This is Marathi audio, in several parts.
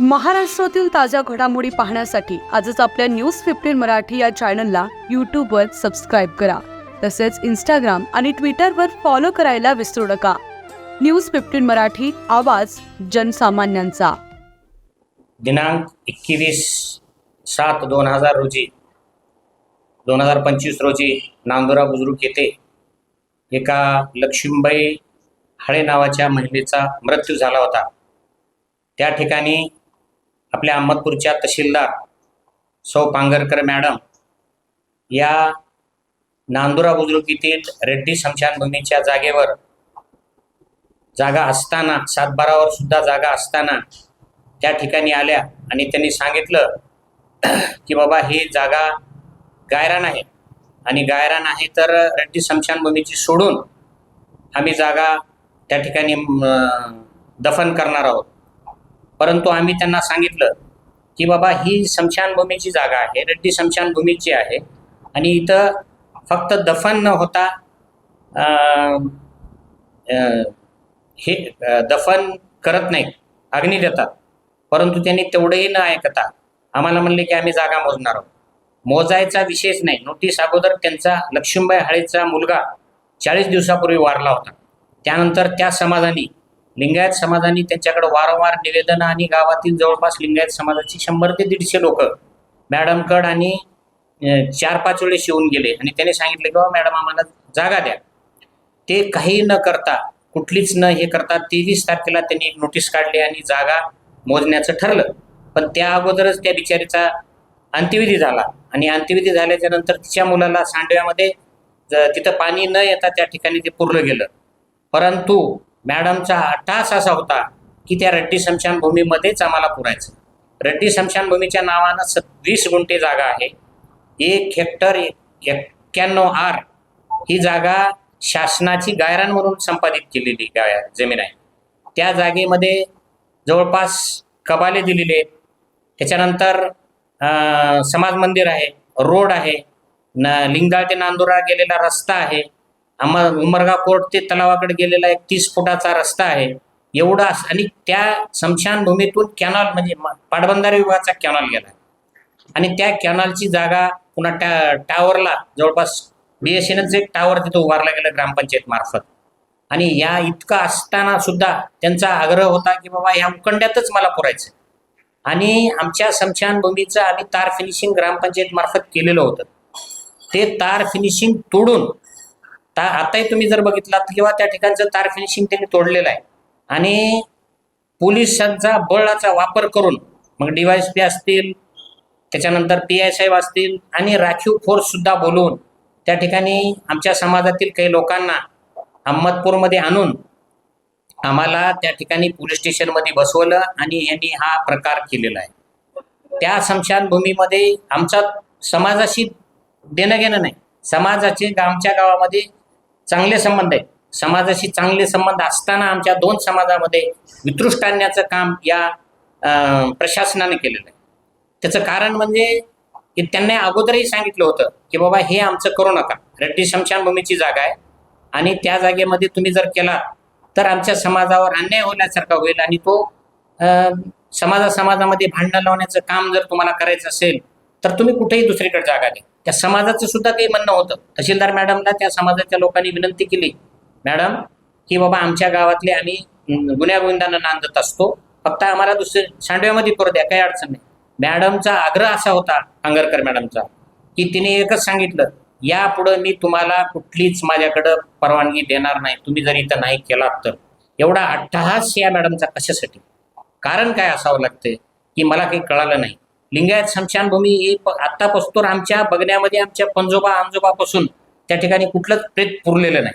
महाराष्ट्रातील ताज्या घडामोडी पाहण्यासाठी आजच आपल्या न्यूज फिफ्टीन मराठी या चॅनलला यूट्यूबवर सबस्क्राईब करा. तसेच इंस्टाग्राम आणि ट्विटरवर फॉलो करायला विसरू नका. न्यूज फिफ्टीन मराठी आवाज जनसामान्यांचा. दिनांक एकवीस सात दोन हजार रोजी दोन हजार पंचवीस रोजी नांदुरा बुजुर्ग येथे एका लक्ष्मीबाई हळे नावाच्या महिलेचा मृत्यू झाला होता. त्या ठिकाणी आपल्या अहमदपूरच्या तहसीलदार सौ पांगरकर मॅडम या नांदुरा बुजुर्ग येथील रेड्डी स्मशानभूमीच्या जागेवर जागा असताना सातबारावर सुद्धा जागा असताना त्या ठिकाणी आल्या आणि त्यांनी सांगितलं की बाबा ही जागा गायरान आहे. आणि गायरान आहे तर रेड्डी स्मशानभूमीची सोडून आम्ही जागा त्या ठिकाणी दफन करणार आहोत. परंतु आम्ही त्यांना सांगितलं की बाबा ही स्मशानभूमीची जागा आहे रेड्डी स्मशानभूमीची आहे. आणि इथं फक्त दफन न होता आ, आ, हे दफन करत नाहीत अग्नी देतात. परंतु त्यांनी तेवढंही न ऐकता आम्हाला म्हणले की आम्ही जागा मोजणार आहोत. मोजायचा विषयच नाही नोटीस अगोदर त्यांचा लक्ष्मीबाई हाळेचा मुलगा चाळीस दिवसापूर्वी वारला होता. त्यानंतर त्या समाजाने लिंगायत समाजाने त्यांच्याकडे वारंवार निवेदन आणि गावातील जवळपास लिंगायत समाजाची शंभर ते दीडशे लोक मॅडमकड आणि चार पाच वेळेस येऊन गेले. आणि त्याने सांगितले की बाबा मॅडम आम्हाला जागा द्या. ते काही न करता कुठलीच न हे करता तेवीस तारखेला त्यांनी एक नोटीस काढली आणि जागा मोजण्याचं ठरलं. पण त्या अगोदरच त्या बिचारीचा अंत्यविधी झाला. आणि अंत्यविधी झाल्याच्यानंतर तिच्या मुलाला सांडव्यामध्ये ज- तिथं पाणी न येता त्या ठिकाणी ते पुरलं गेलं. परंतु मॅडमचा अट्टास असा होता की त्या रड्डी स्मशानभूमीमध्येच आम्हाला पुरायचं. रड्डी स्मशानभूमीच्या नावानं स वीस गुंठे जागा आहे. एक हेक्टर एक्क्याण्णव आर ही जागा शासनाची गायरान म्हणून संपादित केलेली गाय जमीन आहे. त्या जागेमध्ये जवळपास कबाले दिलेले आहेत. त्याच्यानंतर समाज मंदिर आहे रोड आहे न लिंगाळ ते नांदुरा गेलेला रस्ता आहे. अमर उमरगा कोर्ट ते तलावाकडे गेलेला एक तीस फुटाचा रस्ता आहे. एवढा आणि त्या स्मशानभूमीतून कॅनॉल म्हणजे पाटबंधारे विभागाचा कॅनॉल गेला आणि त्या कॅनॉलची जागा पुन्हा टा टावरला जवळपास बी एस एक टावर तिथं उभारला गेलं ग्रामपंचायत मार्फत. आणि या इतकं असताना सुद्धा त्यांचा आग्रह होता की बाबा या उखंड्यातच मला पुरायचं आणि आमच्या स्मशानभूमीचं आम्ही तार फिनिशिंग ग्रामपंचायत मार्फत केलेलं होतं. ते तार फिनिशिंग तोडून आताही तुम्ही जर बघितलात किंवा त्या ठिकाणचं तार फिनिशिंग त्यांनी तोडलेलं आहे. आणि पोलिसांचा बळाचा वापर करून मग डिवायस पी असतील त्याच्यानंतर पी आय साहेब असतील आणि राखीव फोर्स सुद्धा बोलवून त्या ठिकाणी आमच्या समाजातील काही लोकांना अहमदपूरमध्ये आणून आम्हाला त्या ठिकाणी पोलीस स्टेशनमध्ये बसवलं आणि यांनी हा प्रकार केलेला आहे. त्या स्मशानभूमीमध्ये आमचा समाजाशी देणं घेणं नाही. समाजाचे आमच्या गावामध्ये चांगले संबंध आहेत समाजाशी चांगले संबंध असताना आमच्या दोन समाजामध्ये वितृष्ट आणण्याचं काम या प्रशासनाने केलेलं आहे. त्याचं कारण म्हणजे की त्यांनी अगोदरही सांगितलं होतं की बाबा हे आमचं करू नका. रेड्डी शमशानभूमीची जागा आहे आणि त्या जागेमध्ये तुम्ही जर केला तर आमच्या समाजावर अन्याय होण्यासारखा होईल आणि तो समाजा समाजामध्ये भांडणं लावण्याचं काम जर तुम्हाला करायचं असेल तर तुम्ही कुठेही दुसरीकडे जागा घ्या त्या समाजाचं सुद्धा काही म्हणणं होतं. तहसीलदार मॅडमला त्या समाजाच्या लोकांनी विनंती केली. मॅडम की बाबा आमच्या गावातले आम्ही गुन्ह्यागोविंदांना नांदत असतो. फक्त आम्हाला दुसरे सांडव्यामध्ये करू द्या काही अडचण नाही. मॅडमचा आग्रह असा होता अंगरकर मॅडमचा की तिने एकच सांगितलं यापुढं मी तुम्हाला कुठलीच माझ्याकडं परवानगी देणार नाही. तुम्ही जर इथं नाही केलात तर. एवढा अट्टहास या मॅडमचा कशासाठी? कारण काय असावं लागतंय? की मला काही कळालं नाही. लिंगायत स्मशानभूमी ही प- आत्तापासून आमच्या बघण्यामध्ये आमच्या पंजोबा आमजोबापासून त्या ठिकाणी कुठलंच प्रेत पुरलेलं नाही.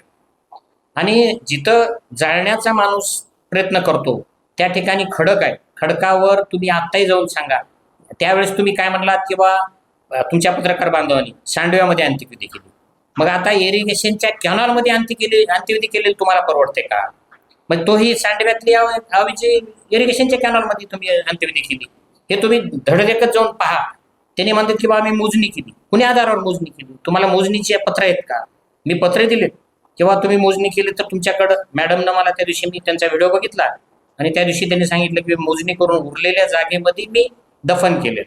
आणि जिथं जाळण्याचा माणूस प्रयत्न करतो त्या ठिकाणी खडक आहे. खडकावर तुम्ही आत्ताही जाऊन सांगा. त्यावेळेस तुम्ही काय म्हणलात की बा तुमच्या पत्रकार बांधवांनी सांडव्यामध्ये अंत्यविधी केली. मग आता इरिगेशनच्या कॅनॉलमध्ये अंत्य केली अंत्यविधी केलेली तुम्हाला परवडते का? मग तोही सांडव्यातली हव- हवेची इरिगेशनच्या कॅनॉलमध्ये तुम्ही अंत्यविधी केली. हे तुम्ही धडधकत जाऊन पहा. त्यांनी म्हणतात की बाबा मी मोजणी केली. कुणी आधारावर मोजणी केली? तुम्हाला मोजणीचे पत्र आहेत का? मी पत्रे दिलेत. किंवा तुम्ही मोजणी केली तर तुमच्याकडं मॅडमनं मला त्या दिवशी मी त्यांचा व्हिडिओ बघितला. आणि त्या दिवशी त्यांनी सांगितलं की मोजणी करून उरलेल्या जागेमध्ये मी दफन केले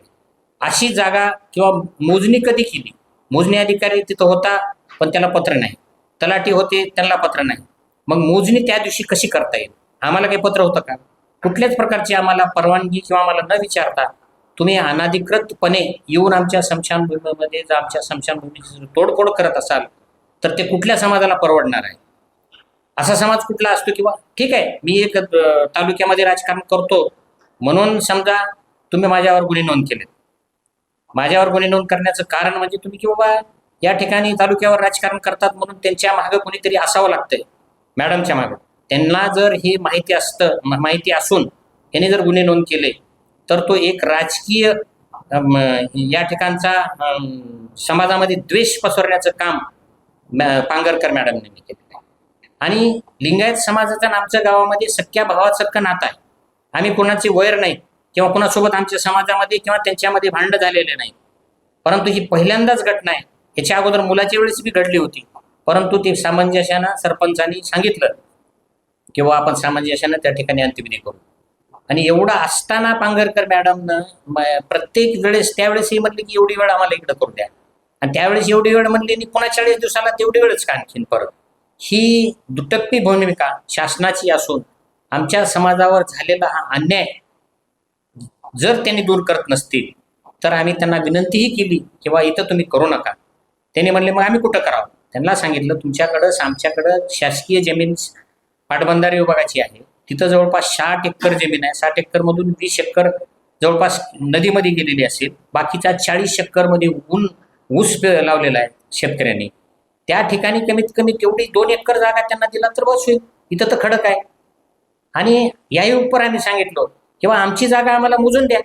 अशी जागा किंवा मोजणी कधी केली? मोजणी अधिकारी तिथं होता पण त्याला पत्र नाही. तलाठी होते त्यांना पत्र नाही. मग मोजणी त्या दिवशी कशी करता येईल? आम्हाला काही पत्र होतं का? कुठल्याच प्रकारची आम्हाला परवानगी किंवा आम्हाला न विचारता तुम्ही अनाधिकृतपणे येऊन आमच्या स्मशानभूमीमध्ये जर आमच्या स्मशानभूमीची जर तोडफोड करत असाल तर ते कुठल्या समाजाला परवडणार आहे? असा समाज कुठला असतो किंवा ठीक आहे मी एक तालुक्यामध्ये राजकारण करतो. म्हणून समजा तुम्ही माझ्यावर गुन्हे नोंद केलेत. माझ्यावर गुन्हे नोंद करण्याचं कारण म्हणजे तुम्ही की बाबा या ठिकाणी तालुक्यावर राजकारण करतात म्हणून त्यांच्या मागं कोणीतरी असावं लागतंय मॅडमच्या मागं. त्यांना जर हे माहिती असतं माहिती असून याने जर गुन्हे नोंद केले तर तो एक राजकीय या ठिकाणचा समाजामध्ये द्वेष पसरण्याचं काम पांगरकर मॅडमने केलेलं आहे. आणि लिंगायत समाजाचा आणि आमच्या गावामध्ये सख्या भावासारखं नातं आहे. आम्ही कोणाची वैर नाही किंवा कोणासोबत आमच्या समाजामध्ये किंवा त्यांच्यामध्ये भांडण झालेले नाही. परंतु ही पहिल्यांदाच घटना आहे. याच्या अगोदर मुलाच्या वेळेस बी घडली होती. परंतु ते सामंजस्यानं सरपंचांनी सांगितलं किंवा आपण सामंजस्यानं त्या ठिकाणी अंत्यविधी करू. आणि एवढं असताना पांगरकर मॅडमनं प्रत्येक वेळेस त्यावेळेस म्हणले की एवढी वेळ आम्हाला इकडं करू द्या. आणि त्यावेळेस एवढी वेळ म्हणली आणि पुन्हा चाळीस दिवसाला तेवढी वेळच का आणखीन परत? ही दुटप्पी भूमिका शासनाची असून आमच्या समाजावर झालेला हा अन्याय जर त्यांनी दूर करत नसतील तर आम्ही त्यांना विनंतीही केली किंवा इथं तुम्ही करू नका. त्यांनी म्हणले मग आम्ही कुठं करावं? त्यांना सांगितलं तुमच्याकडं आमच्याकडं शासकीय जमीन पाटबंधारे विभागाची आहे. तिथं जवळपास साठ एकर जमीन आहे. साठ एकरमधून वीस एकर जवळपास नदीमध्ये गेलेली असेल. बाकीच्या चाळीस एकरमध्ये ऊन ऊस लावलेला आहे शेतकऱ्यांनी. त्या ठिकाणी कमीत कमी तेवढी दोन एकर जागा त्यांना दिला तर बस होईल. इथं तर खडक आहे. आणि याही उपर आम्ही सांगितलं किंवा आमची जागा आम्हाला मोजून द्या.